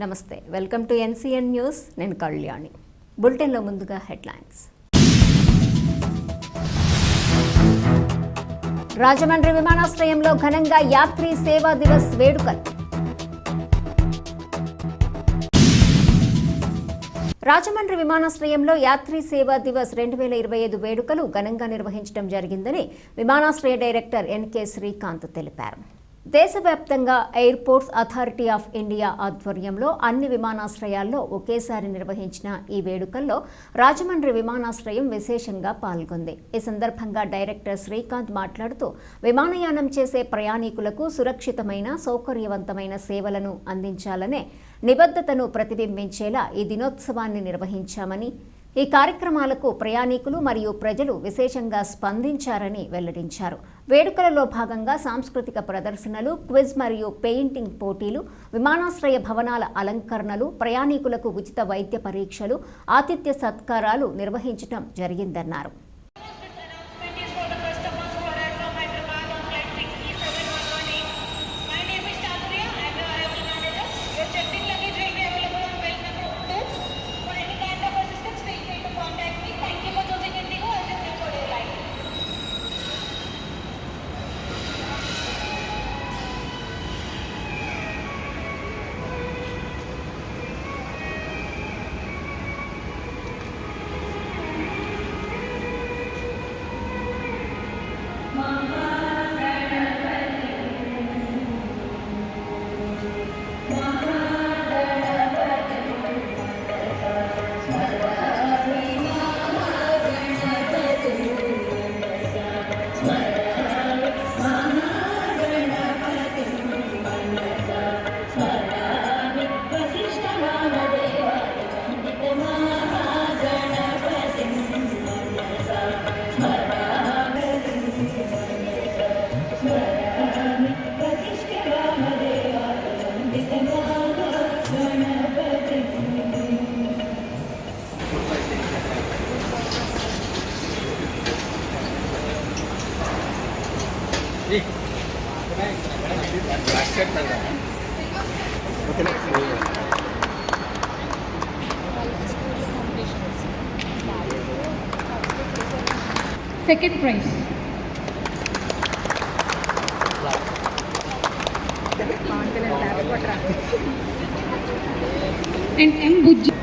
నమస్తే welcome to NCN news. నేను కళ్యాణి. బులెటిన్లో ముందుగా హెడ్లైన్స్. రాజమండ్రి విమానాశ్రయంలో ఘనంగా యాత్రి సేవా దివస్ వేడుకలు. రాజమండ్రి విమానాశ్రయంలో యాత్రి సేవా దివస్ రెండు వేల ఇరవై ఐదు వేడుకలు ఘనంగా నిర్వహించడం జరిగిందని విమానాశ్రయ డైరెక్టర్ ఎన్కే శ్రీకాంత్ తెలిపారు. దేశవ్యాప్తంగా ఎయిర్పోర్ట్స్ అథారిటీ ఆఫ్ ఇండియా ఆధ్వర్యంలో అన్ని విమానాశ్రయాల్లో ఒకేసారి నిర్వహించిన ఈ వేడుకల్లో రాజమండ్రి విమానాశ్రయం విశేషంగా పాల్గొంది. ఈ సందర్భంగా డైరెక్టర్ శ్రీకాంత్ మాట్లాడుతూ విమానయానం చేసే ప్రయాణికులకు సురక్షితమైన సౌకర్యవంతమైన సేవలను అందించాలనే నిబద్ధతను ప్రతిబింబించేలా ఈ దినోత్సవాన్ని నిర్వహించామని ఈ కార్యక్రమాలకు ప్రయాణికులు మరియు ప్రజలు విశేషంగా స్పందించారని వెల్లడించారు. వేడుకలలో భాగంగా సాంస్కృతిక ప్రదర్శనలు క్విజ్ మరియు పెయింటింగ్ పోటీలు విమానాశ్రయ భవనాల అలంకరణలు ప్రయాణికులకు ఉచిత వైద్య పరీక్షలు ఆతిథ్య సత్కారాలు నిర్వహించడం జరిగిందన్నారు. Second prize. And M. Bujji.